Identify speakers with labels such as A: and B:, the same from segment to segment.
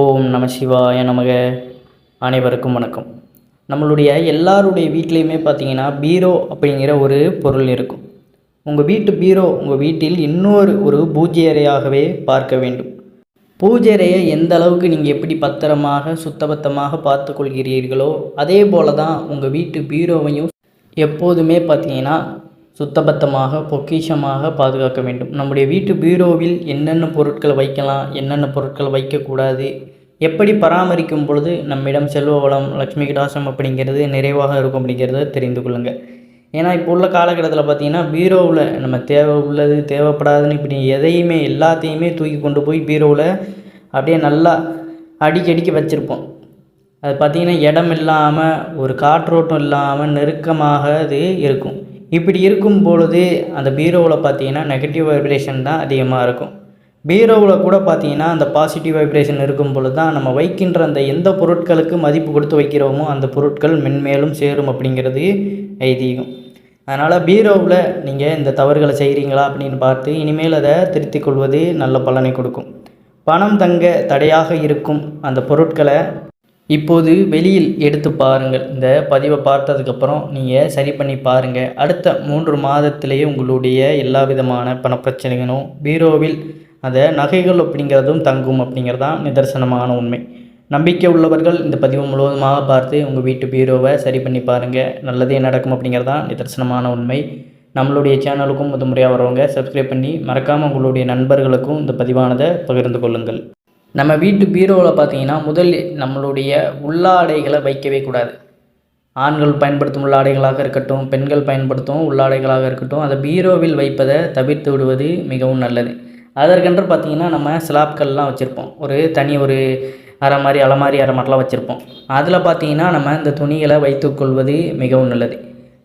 A: ஓம் நம சிவாய நமக. அனைவருக்கும் வணக்கம். நம்மளுடைய எல்லாருடைய வீட்லேயுமே பார்த்தீங்கன்னா பீரோ அப்படிங்கிற ஒரு பொருள் இருக்கும். உங்கள் வீட்டு பீரோ உங்கள் வீட்டில் இன்னொரு ஒரு பூஜை அறையாகவே பார்க்க வேண்டும். பூஜை அறையை எந்த அளவுக்கு நீங்கள் எப்படி பத்திரமாக சுத்தபத்தமாக பார்த்து கொள்கிறீர்களோ அதே போல தான் உங்கள் வீட்டு பீரோவையும் எப்போதுமே பார்த்தீங்கன்னா சுத்தபத்தமாக பொக்கிஷமாக பாதுகாக்க வேண்டும். நம்முடைய வீட்டு பீரோவில் என்னென்ன பொருட்கள் வைக்கலாம் என்னென்ன பொருட்கள் வைக்கக்கூடாது எப்படி பராமரிக்கும் பொழுது நம்மிடம் செல்வ வளம் லக்ஷ்மி கிடாசம் அப்படிங்கிறது நிறைவாக இருக்கும் அப்படிங்கிறத தெரிந்து கொள்ளுங்கள். ஏன்னா இப்போ உள்ள காலகட்டத்தில் பார்த்தீங்கன்னா பீரோவில் நம்ம தேவை உள்ளது தேவைப்படாதுன்னு இப்படி எதையுமே எல்லாத்தையுமே தூக்கி கொண்டு போய் பீரோவில் அப்படியே நல்லா அடிக்கி வச்சுருப்போம். அது பார்த்திங்கன்னா இடம் இல்லாமல் ஒரு காற்றோட்டம் இல்லாமல் நெருக்கமாக அது இருக்கும். இப்படி இருக்கும் பொழுது அந்த பீரோவில் பார்த்தீங்கன்னா நெகட்டிவ் வைப்ரேஷன் தான் அதிகமாக இருக்கும். பீரோவில் கூட பார்த்தீங்கன்னா அந்த பாசிட்டிவ் வைப்ரேஷன் இருக்கும் பொழுது தான் நம்ம வைக்கின்ற அந்த எந்த பொருட்களுக்கு மதிப்பு கொடுத்து வைக்கிறோமோ அந்த பொருட்கள் மென்மேலும் சேரும் அப்படிங்கிறது ஐதீகம். அதனால் பீரோவில் நீங்கள் இந்த தவறுகளை செய்கிறீங்களா அப்படின்னு பார்த்து இனிமேல் அதை திருத்திக் கொள்வது நல்ல பலனை கொடுக்கும். பணம் தங்க தடையாக இருக்கும் அந்த பொருட்களை இப்போது வெளியில் எடுத்து பாருங்கள். இந்த பதிவை பார்த்ததுக்கப்புறம் நீங்கள் சரி பண்ணி பாருங்கள் அடுத்த மூன்று மாதத்திலேயே உங்களுடைய எல்லா விதமான பணப்பிரச்சனைகளும் பீரோவில் அதை நகைகள் அப்படிங்கிறதும் தங்கும் அப்படிங்கிறதான் நிதர்சனமான உண்மை. நம்பிக்கை உள்ளவர்கள் இந்த பதிவு முழுவதுமாக பார்த்து உங்கள் வீட்டு பீரோவை சரி பண்ணி பாருங்கள் நல்லதே நடக்கும் அப்படிங்கிறதான் நிதர்சனமான உண்மை. நம்மளுடைய சேனலுக்கும் முதன்முறையாக வரவங்க சப்ஸ்கிரைப் பண்ணி மறக்காமல் உங்களுடைய நண்பர்களுக்கும் இந்த பதிவானதை பகிர்ந்து கொள்ளுங்கள். நம்ம வீட்டு பீரோவில் பார்த்தீங்கன்னா முதலில் நம்மளுடைய உள்ளாடைகளை வைக்கவே கூடாது. ஆண்கள் பயன்படுத்தும் உள்ளாடைகளாக இருக்கட்டும் பெண்கள் பயன்படுத்தும் உள்ளாடைகளாக இருக்கட்டும் அதை பீரோவில் வைப்பதை தவிர்த்து விடுவது மிகவும் நல்லது. அதற்கென்று பார்த்தீங்கன்னா நம்ம ஸ்லாப்கள்லாம் வச்சுருப்போம். ஒரு தனி ஒரு அரை மாதிரி அலமாரி அரை மாதிரிலாம் வச்சுருப்போம். அதில் பார்த்தீங்கன்னா நம்ம இந்த துணிகளை வைத்துக்கொள்வது மிகவும் நல்லது.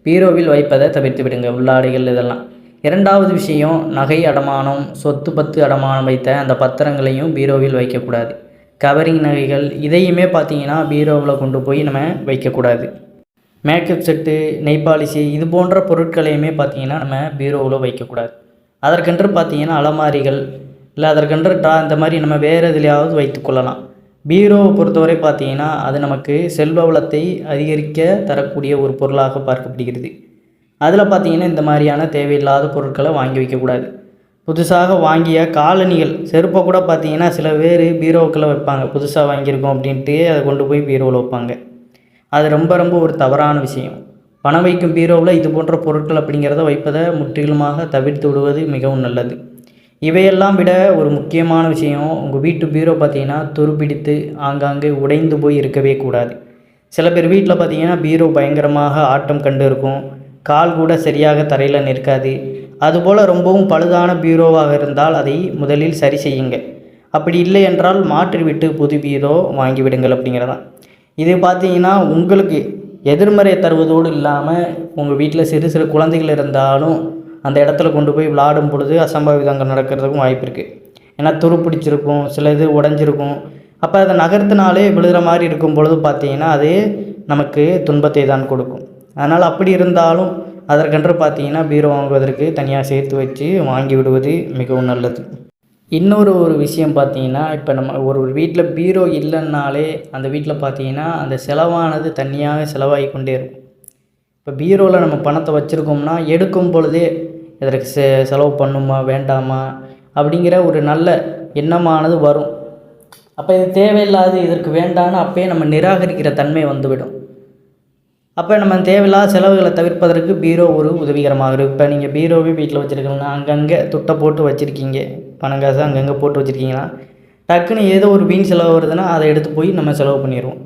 A: பீரோவில் வைப்பதை தவிர்த்து விடுங்க உள்ளாடைகள் இதெல்லாம். இரண்டாவது விஷயம் நகை அடமானம் சொத்து பத்து அடமானம் வைத்த அந்த பத்திரங்களையும் பீரோவில் வைக்கக்கூடாது. கவரிங் நகைகள் இதையுமே பார்த்தீங்கன்னா பீரோவில் கொண்டு போய் நம்ம வைக்கக்கூடாது. மேக்கப் செட்டு நெய்பாலிசி இது போன்ற பொருட்களையுமே பார்த்தீங்கன்னா நம்ம பீரோவில் வைக்கக்கூடாது. அதற்கென்று பார்த்தீங்கன்னா அலமாரிகள் இல்லை அதற்கென்று டா இந்த மாதிரி நம்ம வேறு எதுலையாவது வைத்துக்கொள்ளலாம் பீரோவை பொறுத்தவரை பார்த்தீங்கன்னா அது நமக்கு செல்வ வளத்தை அதிகரிக்க தரக்கூடிய ஒரு பொருளாக பார்க்கப்படுகிறது. அதில் பார்த்தீங்கன்னா இந்த மாதிரியான தேவையில்லாத பொருட்களை வாங்கி வைக்கக்கூடாது. புதுசாக வாங்கிய காலணிகள் செருப்பை கூட பார்த்தீங்கன்னா சில பேர் பீரோவுக்குள்ளே வைப்பாங்க. புதுசாக வாங்கியிருக்கோம் அப்படின்ட்டு அதை கொண்டு போய் பீரோவில் வைப்பாங்க. அது ரொம்ப ரொம்ப ஒரு தவறான விஷயம். பணம் வைக்கும் பீரோவில் இது போன்ற பொருட்கள் அப்படிங்கிறத வைப்பதை முற்றிலுமாக தவிர்த்து விடுவது மிகவும் நல்லது. இவையெல்லாம் விட ஒரு முக்கியமான விஷயம் உங்கள் வீட்டு பீரோ பார்த்தீங்கன்னா துருப்பிடித்து ஆங்காங்கே உடைந்து போய் இருக்கவே கூடாது. சில பேர் வீட்டில் பார்த்தீங்கன்னா பீரோ பயங்கரமாக ஆட்டம் கண்டு இருக்கும். கால் கூட சரியாக தரையில் நிற்காது. அதுபோல் ரொம்பவும் பழுதான பீரோவாக இருந்தால் அதை முதலில் சரி செய்யுங்க. அப்படி இல்லை என்றால் மாற்றிவிட்டு புது பீரோ வாங்கிவிடுங்கள் அப்படிங்கிறதான். இது பார்த்தீங்கன்னா உங்களுக்கு எதிர்மறை தருவதோடு இல்லாமல் உங்கள் வீட்டில் சிறு சிறு குழந்தைகள் இருந்தாலும் அந்த இடத்துல கொண்டு போய் விளாடும் பொழுது அசம்பாவிதங்கள் நடக்கிறதுக்கும் வாய்ப்பு இருக்குது ஏன்னா துரு பிடிச்சிருக்கும் சில இது உடஞ்சிருக்கும். அப்போ அதை நகர்த்தினாலே விழுகிற மாதிரி இருக்கும் பொழுது பார்த்தீங்கன்னா அது நமக்கு துன்பத்தை தான் கொடுக்கும். அதனால் அப்படி இருந்தாலும் அதற்கென்று பார்த்தீங்கன்னா பீரோ வாங்குவதற்கு தனியாக சேர்த்து வச்சு வாங்கி விடுவது மிகவும் நல்லது. இன்னொரு ஒரு விஷயம் பார்த்தீங்கன்னா இப்போ நம்ம ஒரு ஒரு வீட்டில் பீரோ இல்லைன்னாலே அந்த வீட்டில் பார்த்தீங்கன்னா அந்த செலவானது தனியாக செலவாகி கொண்டே இருக்கும். இப்போ பீரோவில் நம்ம பணத்தை வச்சுருக்கோம்னா எடுக்கும் பொழுதே இதற்கு செ செலவு பண்ணுமா வேண்டாமா அப்படிங்கிற ஒரு நல்ல எண்ணமானது வரும். அப்போ இது தேவையில்லாது இதற்கு வேண்டான்னு அப்பயே நம்ம நிராகரிக்கிற தன்மை வந்துவிடும். அப்போ நம்ம தேவையில்லாத செலவுகளை தவிர்ப்பதற்கு பீரோ ஒரு உதவிகரமாக இருக்கும். இப்போ நீங்கள் பீரோவே வீட்டில் வச்சுருக்கீங்கன்னா அங்கங்கே துட்டை போட்டு வச்சுருக்கீங்க. பணம் காசு அங்கங்கே போட்டு வச்சுருக்கீங்கன்னா டக்குன்னு ஏதோ ஒரு வீண் செலவு வருதுன்னா அதை எடுத்து போய் நம்ம செலவு பண்ணிடுவோம்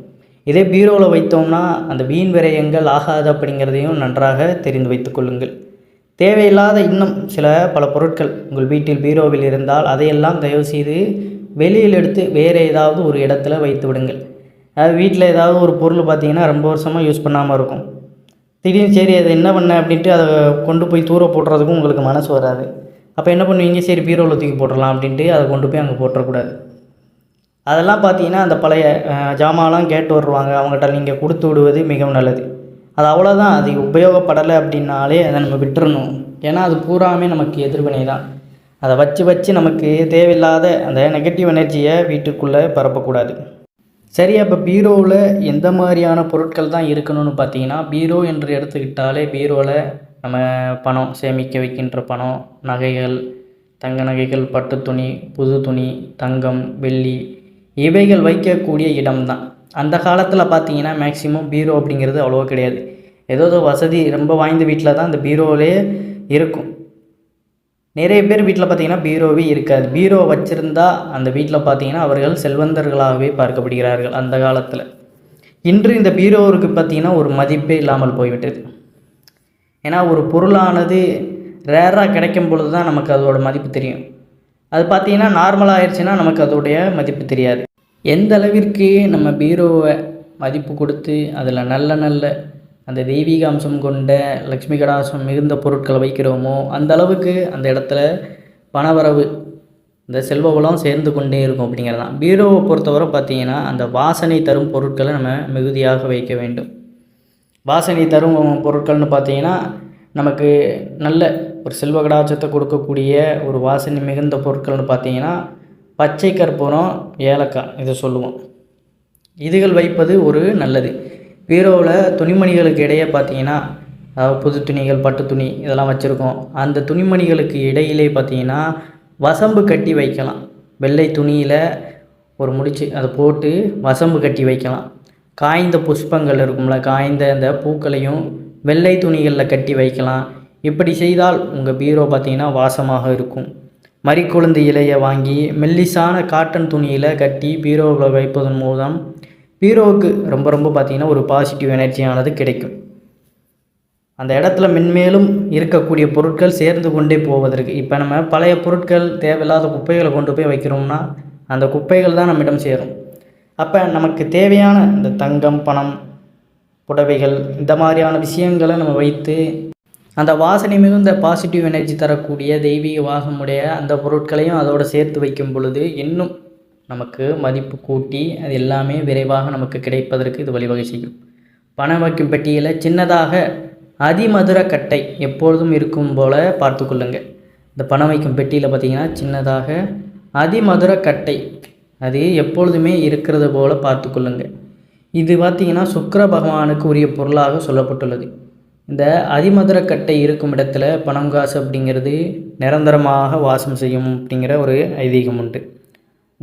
A: இதே பீரோவில் வைத்தோம்னா அந்த வீண் விரயங்கள் ஆகாது அப்படிங்கிறதையும் நன்றாக தெரிந்து வைத்துக்கொள்ளுங்கள் தேவையில்லாத இன்னும் சில பல பொருட்கள் உங்கள் வீட்டில் பீரோவில் இருந்தால் அதையெல்லாம் தயவுசெய்து வெளியில் எடுத்து வேறு ஏதாவது ஒரு இடத்துல வைத்து விடுங்கள். அதாவது வீட்டில் ஏதாவது ஒரு பொருள் பார்த்தீங்கன்னா ரொம்ப வருஷமாக யூஸ் பண்ணாமல் இருக்கும். திடீர்னு சரி அதை என்ன பண்ண அப்படின்ட்டு அதை கொண்டு போய் தூர போட்டுறதுக்கும் உங்களுக்கு மனசு வராது. அப்போ என்ன பண்ணுவீங்க? சரி பீரோவில் தூக்கி போட்டுடலாம் அப்படின்ட்டு அதை கொண்டு போய் அங்கே போட்டுறக்கூடாது. அதெல்லாம் பார்த்தீங்கன்னா அந்த பழைய ஜாமான்லாம் கேட்டு வருவாங்க. அவங்ககிட்ட நீங்கள் கொடுத்து விடுவது மிகவும் நல்லது. அது அவ்வளோதான் அது உபயோகப்படலை அப்படின்னாலே அதை நம்ம விட்டுறணும். ஏன்னா அது பூராமே நமக்கு எதிர்வினை தான். அதை வச்சு வச்சு நமக்கு தேவையில்லாத அந்த நெகட்டிவ் எனர்ஜியை வீட்டுக்குள்ளே பரப்பக்கூடாது. சரி அப்போ பீரோவில் எந்த மாதிரியான பொருட்கள் தான் இருக்கணும்னு பார்த்தீங்கன்னா பீரோ என்று எடுத்துக்கிட்டாலே பீரோவில் நம்ம பணம் சேமிக்க வைக்கின்ற பணம் நகைகள் தங்க நகைகள் பட்டு துணி புது துணி தங்கம் வெள்ளி இவைகள் வைக்கக்கூடிய இடம்தான் அந்த காலத்தில் பார்த்தீங்கன்னா மேக்சிமம் பீரோ அப்படிங்கிறது அவ்வளோவா கிடையாது. ஏதோ ஏதோ வசதி ரொம்ப வாய்ந்த வீட்டில் தான் அந்த பீரோவிலே இருக்கும். நிறைய பேர் வீட்டில் பார்த்தீங்கன்னா பீரோவே இருக்காது. பீரோ வச்சுருந்தா அந்த வீட்டில் பார்த்தீங்கன்னா அவர்கள் செல்வந்தர்களாகவே பார்க்கப்படுகிறார்கள் அந்த காலத்தில். இன்று இந்த பீரோவுக்கு பார்த்தீங்கன்னா ஒரு மதிப்பே இல்லாமல் போய்விட்டது. ஏன்னா ஒரு பொருளானது ரேராக கிடைக்கும் பொழுது தான் நமக்கு அதோட மதிப்பு தெரியும். அது பார்த்தீங்கன்னா நார்மலாக ஆயிடுச்சுன்னா நமக்கு அதோடைய மதிப்பு தெரியாது. எந்த அளவிற்கு நம்ம பீரோவை மதிப்பு கொடுத்து அதில் நல்ல நல்ல அந்த தெய்வீக அம்சம் கொண்ட லக்ஷ்மி கடாசம் மிகுந்த பொருட்களை வைக்கிறோமோ அந்த அளவுக்கு அந்த இடத்துல பணவரவு இந்த செல்வ வளம் சேர்ந்து கொண்டே இருக்கும் அப்படிங்கிறது தான் பீரோவை பொறுத்தவரை பார்த்திங்கன்னா அந்த வாசனை தரும் பொருட்களை நம்ம மிகுதியாக வைக்க வேண்டும். வாசனை தரும் பொருட்கள்னு பார்த்தீங்கன்னா நமக்கு நல்ல ஒரு செல்வ கடாச்சத்தை கொடுக்கக்கூடிய ஒரு வாசனை மிகுந்த பொருட்கள்னு பார்த்தீங்கன்னா பச்சை கற்பூரம் ஏலக்காய் இதை சொல்லுவோம். இதுகள் வைப்பது ஒரு நல்லது. பீரோவில் துணிமணிகளுக்கு இடையே பார்த்தீங்கன்னா புது துணிகள் பட்டு துணி இதெல்லாம் வச்சுருக்கோம். அந்த துணிமணிகளுக்கு இடையிலே பார்த்தீங்கன்னா வசம்பு கட்டி வைக்கலாம். வெள்ளை துணியில் ஒரு முடிச்சு அதை போட்டு வசம்பு கட்டி வைக்கலாம். காய்ந்த புஷ்பங்கள் இருக்கும்ல காய்ந்த அந்த பூக்களையும் வெள்ளை துணிகளில் கட்டி வைக்கலாம். இப்படி செய்தால் உங்கள் பீரோ பார்த்திங்கன்னா வாசமாக இருக்கும். மறிக்குழுந்து இலையை வாங்கி மெல்லிசான காட்டன் துணியில் கட்டி பீரோவில் வைப்பதன் மூலம் பீரோவுக்கு ரொம்ப ரொம்ப பார்த்திங்கன்னா ஒரு பாசிட்டிவ் எனர்ஜியானது கிடைக்கும். அந்த இடத்துல மென்மேலும் இருக்கக்கூடிய பொருட்கள் சேர்ந்து கொண்டே போவதற்கு இப்போ நம்ம பழைய பொருட்கள் தேவையில்லாத குப்பைகளை கொண்டு போய் வைக்கிறோம்னா அந்த குப்பைகள் தான் நம்மிடம் சேரும். அப்போ நமக்கு தேவையான இந்த தங்கம் பணம் புடவைகள் இந்த மாதிரியான விஷயங்களை நம்ம வைத்து அந்த வாசனை மிகுந்த பாசிட்டிவ் எனர்ஜி தரக்கூடிய தெய்வீக வாசமுடைய அந்த பொருட்களையும் அதோடு சேர்த்து வைக்கும் பொழுது இன்னும் நமக்கு மதிப்பு கூட்டி அது எல்லாமே விரைவாக நமக்கு கிடைப்பதற்கு இது வழிவகை செய்யும். பணம் வைக்கும் பெட்டியில் சின்னதாக அதிமதுர கட்டை எப்பொழுதும் இருக்கும் போல் பார்த்து இந்த பணம் வைக்கும் பெட்டியில் பார்த்தீங்கன்னா சின்னதாக அதிமதுர கட்டை அது எப்பொழுதுமே இருக்கிறது போல் பார்த்து கொள்ளுங்க. இது பார்த்திங்கன்னா சுக்கர பகவானுக்கு உரிய பொருளாக சொல்லப்பட்டுள்ளது. இந்த அதிமதுர கட்டை இருக்கும் இடத்துல பணம் காசு அப்படிங்கிறது நிரந்தரமாக வாசம் செய்யும் அப்படிங்கிற ஒரு ஐதீகம் உண்டு.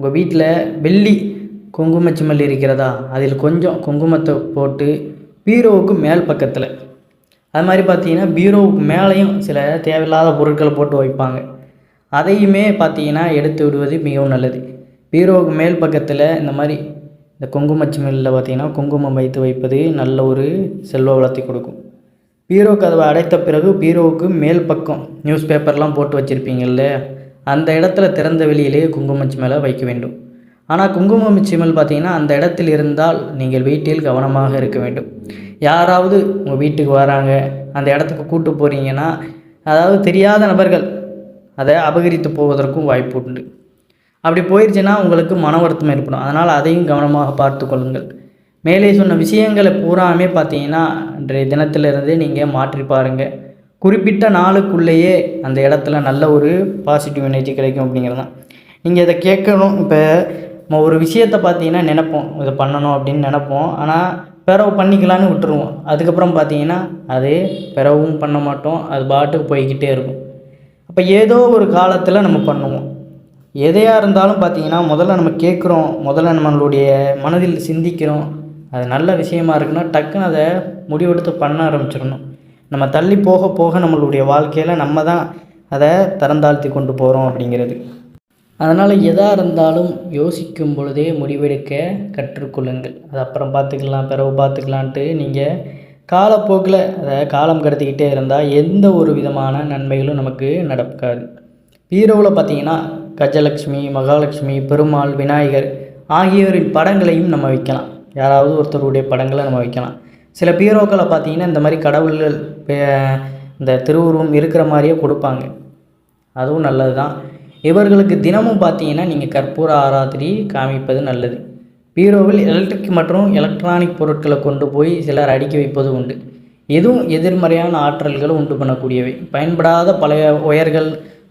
A: உங்கள் வீட்டில் வெள்ளி குங்கும இருக்கிறதா? அதில் கொஞ்சம் குங்குமத்தை போட்டு பீரோவுக்கு மேல் பக்கத்தில். அது மாதிரி பார்த்தீங்கன்னா பீரோவுக்கு மேலேயும் சில தேவையில்லாத பொருட்களை போட்டு வைப்பாங்க. அதையுமே பார்த்தீங்கன்னா எடுத்து விடுவது மிகவும் நல்லது. பீரோவுக்கு மேல் பக்கத்தில் இந்த மாதிரி இந்த குங்கும சிமிழில் பார்த்தீங்கன்னா குங்குமம் வைத்து வைப்பது நல்ல ஒரு செல்வ வளத்தை கொடுக்கும். பீரோ கதவை அடைத்த பிறகு பீரோவுக்கு மேல் பக்கம் நியூஸ் பேப்பர்லாம் போட்டு வச்சுருப்பீங்கள்ல அந்த இடத்துல திறந்த வெளியிலேயே குங்குமச்சி மேலே வைக்க வேண்டும். ஆனால் குங்குமம் சிமல் பார்த்தீங்கன்னா அந்த இடத்தில் இருந்தால் நீங்கள் வீட்டில் கவனமாக இருக்க வேண்டும். யாராவது உங்கள் வீட்டுக்கு வராங்க அந்த இடத்துக்கு கூட்டு போகிறீங்கன்னா அதாவது தெரியாத நபர்கள் அதை அபகரித்து போவதற்கும் வாய்ப்பு உண்டு. அப்படி போயிடுச்சுன்னா உங்களுக்கு மன வருத்தம் ஏற்படும். அதனால் அதையும் கவனமாக பார்த்து கொள்ளுங்கள். மேலே சொன்ன விஷயங்களை பூராமே பார்த்தீங்கன்னா இன்றைய தினத்திலிருந்தே நீங்கள் மாற்றி பாருங்கள் குறிப்பிட்ட நாளுக்குள்ளேயே அந்த இடத்துல நல்ல ஒரு பாசிட்டிவ் எனர்ஜி கிடைக்கும் அப்படிங்கிறது தான் நீங்கள் இதை கேட்கணும். இப்போ நம்ம ஒரு விஷயத்தை பார்த்தீங்கன்னா நினைப்போம். இதை பண்ணணும் அப்படின்னு நினைப்போம். ஆனால் பிறவு பண்ணிக்கலான்னு விட்டுருவோம். அதுக்கப்புறம் பார்த்தீங்கன்னா அது பிறவும் பண்ண மாட்டோம். அது பாட்டுக்கு போய்கிட்டே இருக்கும். அப்போ ஏதோ ஒரு காலத்தில் நம்ம பண்ணுவோம். எதையாக இருந்தாலும் பார்த்தீங்கன்னா முதல்ல நம்ம கேட்குறோம். முதல்ல நம்மளுடைய மனதில் சிந்திக்கிறோம். அது நல்ல விஷயமா இருக்குன்னா டக்குன்னு அதை முடிவெடுத்து பண்ண ஆரம்பிச்சிடணும். நம்ம தள்ளி போக போக நம்மளுடைய வாழ்க்கையில் நம்ம தான் அதை தரந்தாழ்த்தி கொண்டு போகிறோம் அப்படிங்கிறது. அதனால் எதாக இருந்தாலும் யோசிக்கும் பொழுதே முடிவெடுக்க கற்றுக்கொள்ளுங்கள். அது அப்புறம் பார்த்துக்கலாம் பிறகு பார்த்துக்கலான்ட்டு நீங்கள் காலப்போக்கில் அதை காலம் கடத்திக்கிட்டே இருந்தால் எந்த ஒரு விதமான நன்மைகளும் நமக்கு நடக்காது. பீரோவில் பார்த்தீங்கன்னா கஜலட்சுமி மகாலட்சுமி பெருமாள் விநாயகர் ஆகியோரின் படங்களையும் நம்ம வைக்கலாம். யாராவது ஒருத்தருடைய படங்களை நம்ம வைக்கலாம். சில பீரோக்களை பார்த்தீங்கன்னா இந்த மாதிரி கடவுள்கள் இந்த திருவுருவம் இருக்கிற மாதிரியே கொடுப்பாங்க. அதுவும் நல்லது தான் இவர்களுக்கு தினமும் பார்த்தீங்கன்னா நீங்கள் கற்பூர ஆராத்திரி காமிப்பது நல்லது. பீரோவில் எலக்ட்ரிக் மற்றும் எலக்ட்ரானிக் பொருட்களை கொண்டு போய் சிலர் அடுக்கி வைப்பது உண்டு. எதுவும் எதிர்மறையான ஆற்றல்களை உண்டு பண்ணக்கூடியவை. பயன்படாத பழைய ஒயர்கள்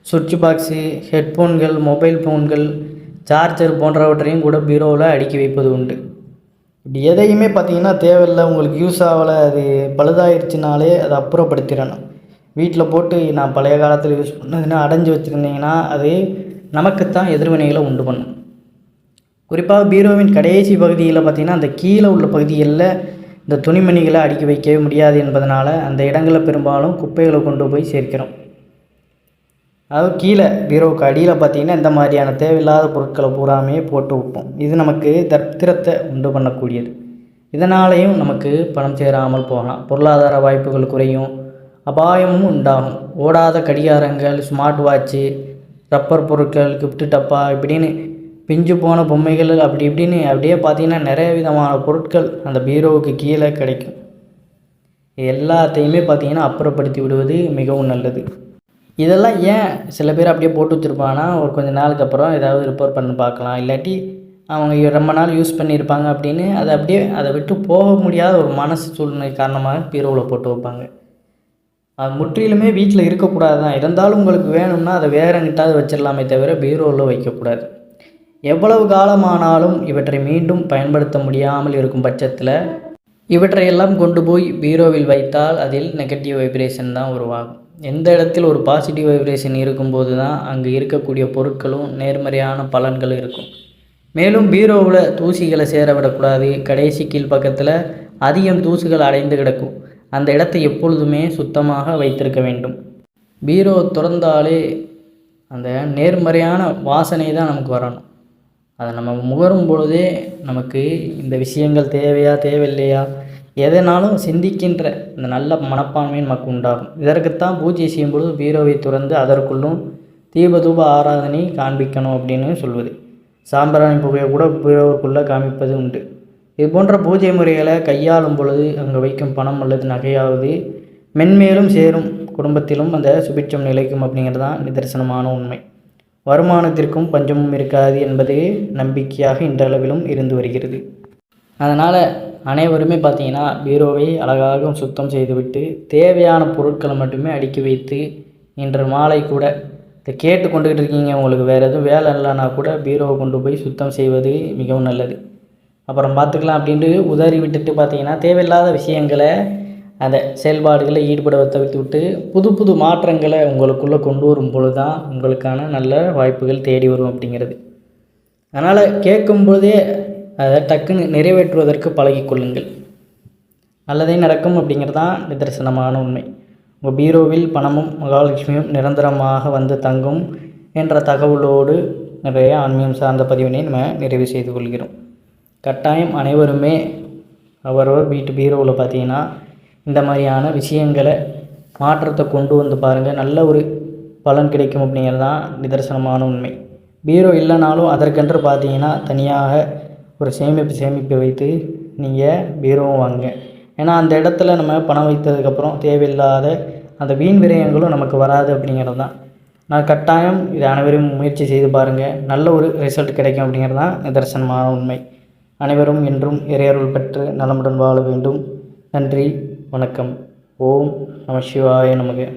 A: சுவிட்ச் பாக்ஸு ஹெட்ஃபோன்கள் மொபைல் ஃபோன்கள் சார்ஜர் போன்றவற்றையும் கூட பீரோவில் அடுக்கி வைப்பது உண்டு. இப்படி எதையுமே பார்த்தீங்கன்னா தேவையில்லை. உங்களுக்கு யூஸ் ஆகலை. அது பழுதாயிருச்சுனாலே அதை அப்புறப்படுத்திடணும். வீட்டில் போட்டு நான் பழைய காலத்தில் யூஸ் பண்ணதுன்னா அடைஞ்சு வச்சுருந்தீங்கன்னா அது நமக்குத்தான் எதிர்வினைகளை உண்டு பண்ணும். குறிப்பாக பீரோவின் கடைசி பகுதியில் பார்த்திங்கன்னா அந்த கீழே உள்ள பகுதிகளில் இந்த துணிமணிகளை அடுக்கி வைக்கவே முடியாது என்பதனால் அந்த இடங்களை பெரும்பாலும் குப்பைகளை கொண்டு போய் சேர்க்கிறோம். அதாவது கீழே பீரோவுக்கு அடியில் பார்த்தீங்கன்னா இந்த மாதிரியான தேவையில்லாத பொருட்களை பூராமே போட்டு வைப்போம் இது நமக்கு தரித்திரத்தை உண்டு பண்ணக்கூடியது. இதனாலேயும் நமக்கு பணம் சேராமல் போகலாம். பொருளாதார வாய்ப்புகள் குறையும். அபாயமும் உண்டாகும். ஓடாத கடிகாரங்கள் ஸ்மார்ட் வாட்ச்சு ரப்பர் பொருட்கள் கிஃப்ட் டப்பா இப்படின்னு பிஞ்சு போன பொம்மைகள் அப்படி இப்படின்னு அப்படியே பார்த்தீங்கன்னா நிறைய விதமான பொருட்கள் அந்த பீரோவுக்கு கீழே கிடைக்கும். எல்லாத்தையுமே பார்த்திங்கன்னா அப்புறப்படுத்தி விடுவது மிகவும் நல்லது. இதெல்லாம் ஏன் சில பேர் அப்படியே போட்டு வச்சுருப்பாங்கன்னா ஒரு கொஞ்ச நாளுக்கு அப்புறம் ஏதாவது ரிப்போர்ட் பண்ணி பார்க்கலாம். இல்லாட்டி அவங்க ரொம்ப நாள் யூஸ் பண்ணியிருப்பாங்க அப்படின்னு அதை அப்படியே அதை விட்டு போக முடியாத ஒரு மனசு சூழ்நிலை காரணமாக பீரோவில் போட்டு வைப்பாங்க. அது முற்றிலுமே வீட்டில் இருக்கக்கூடாது தான் இருந்தாலும் உங்களுக்கு வேணும்னா அதை வேற எங்கிட்டாவது வச்சிடலாமே தவிர பீரோவில் வைக்கக்கூடாது. எவ்வளவு காலமானாலும் இவற்றை மீண்டும் பயன்படுத்த முடியாமல் இருக்கும் பட்சத்தில் இவற்றையெல்லாம் கொண்டு போய் பீரோவில் வைத்தால் அதில் நெகட்டிவ் வைப்ரேஷன் தான் உருவாகும். எந்த இடத்தில் ஒரு பாசிட்டிவ் வைப்ரேஷன் இருக்கும்போது தான் அங்கே இருக்கக்கூடிய பொருட்களும் நேர்மறையான பலன்களும் இருக்கும். மேலும் பீரோவில் தூசிகளை சேர விடக்கூடாது. கடைசி கீழ் பக்கத்தில் அதிகம் தூசுகள் அடைந்து கிடக்கும். அந்த இடத்தை எப்பொழுதுமே சுத்தமாக வைத்திருக்க வேண்டும். பீரோ திறந்தாலே அந்த நேர்மறையான வாசனை தான் நமக்கு வரணும். அதை நம்ம முகரும் பொழுதே நமக்கு இந்த விஷயங்கள் தேவையா தேவையில்லையா? எதனாலும் சிந்திக்கின்ற இந்த நல்ல மனப்பான்மை நமக்கு உண்டாகும். இதற்குத்தான் பூஜை செய்யும் பொழுது பீரோவை துறந்து அதற்குள்ளும் தீபதூப ஆராதனை காண்பிக்கணும் அப்படின்னு சொல்வது. சாம்பிராணி புகையை கூட பீரோவுக்குள்ளே காமிப்பது உண்டு. இது போன்ற பூஜை முறைகளை கையாளும் பொழுது அங்கே வைக்கும் பணம் அல்லது நகையாவது மென்மேலும் சேரும் குடும்பத்திலும் அந்த சுபிட்சம் நிலைக்கும் அப்படிங்கிறது தான் நிதர்சனமான உண்மை. வருமானத்திற்கும் பஞ்சமும் இருக்காது என்பது நம்பிக்கையாக இன்றளவிலும் இருந்து வருகிறது. அதனால் அனைவருமே பார்த்தீங்கன்னா பீரோவை அழகாக சுத்தம் செய்துவிட்டு தேவையான பொருட்களை மட்டுமே அடுக்கி வைத்து இன்று மாலை கூட இதை கேட்டு கொண்டுக்கிட்டு இருக்கீங்க. உங்களுக்கு வேறு எதுவும் வேலை இல்லைன்னா கூட பீரோவை கொண்டு போய் சுத்தம் செய்வது மிகவும் நல்லது. அப்புறம் பார்த்துக்கலாம் அப்படின்ட்டு உதறி விட்டுட்டு பார்த்தீங்கன்னா தேவையில்லாத விஷயங்களை அந்த செயல்பாடுகளை ஈடுபட தவிர்த்து விட்டு புது புது மாற்றங்களை உங்களுக்குள்ளே கொண்டு வரும் பொழுது தான் உங்களுக்கான நல்ல வாய்ப்புகள் தேடி வரும் அப்படிங்கிறது. அதனால் கேட்கும்போதே அதை டக்குன்னு நிறைவேற்றுவதற்கு பழகிக்கொள்ளுங்கள். நல்லதே நடக்கும் அப்படிங்கிறது தான் நிதர்சனமான உண்மை. உங்கள் பீரோவில் பணமும் மகாலட்சுமியும் நிரந்தரமாக வந்து தங்கும் என்ற தகவலோடு நிறைய ஆன்மீகம் சார்ந்த பதிவினை நம்ம நிறைவு செய்து கொள்கிறோம். கட்டாயம் அனைவருமே அவரவர் வீட்டு பீரோவில் பார்த்தீங்கன்னா இந்த மாதிரியான விஷயங்களை மாற்றத்தை கொண்டு வந்து பாருங்கள் நல்ல ஒரு பலன் கிடைக்கும் அப்படிங்கிறது தான் நிதர்சனமான உண்மை. பீரோ இல்லைனாலும் அதற்கென்று பார்த்தீங்கன்னா தனியாக ஒரு சேமிப்பு சேமிப்பு வைத்து நீங்கள் பீரோவும் வாங்குங்க. ஏன்னா அந்த இடத்துல நம்ம பணம் வைத்ததுக்கப்புறம் தேவையில்லாத அந்த வீண் விரயங்களும் நமக்கு வராது அப்படிங்கிறது தான். நான் கட்டாயம் இது அனைவரும் முயற்சி செய்து பாருங்கள் நல்ல ஒரு ரிசல்ட் கிடைக்கும் அப்படிங்கிறது தான் நிதர்சனமான உண்மை. அனைவரும் என்றும் இறையருள் பெற்று நலமுடன் வாழ வேண்டும். நன்றி வணக்கம். ஓம் நம சிவாய நமக்கு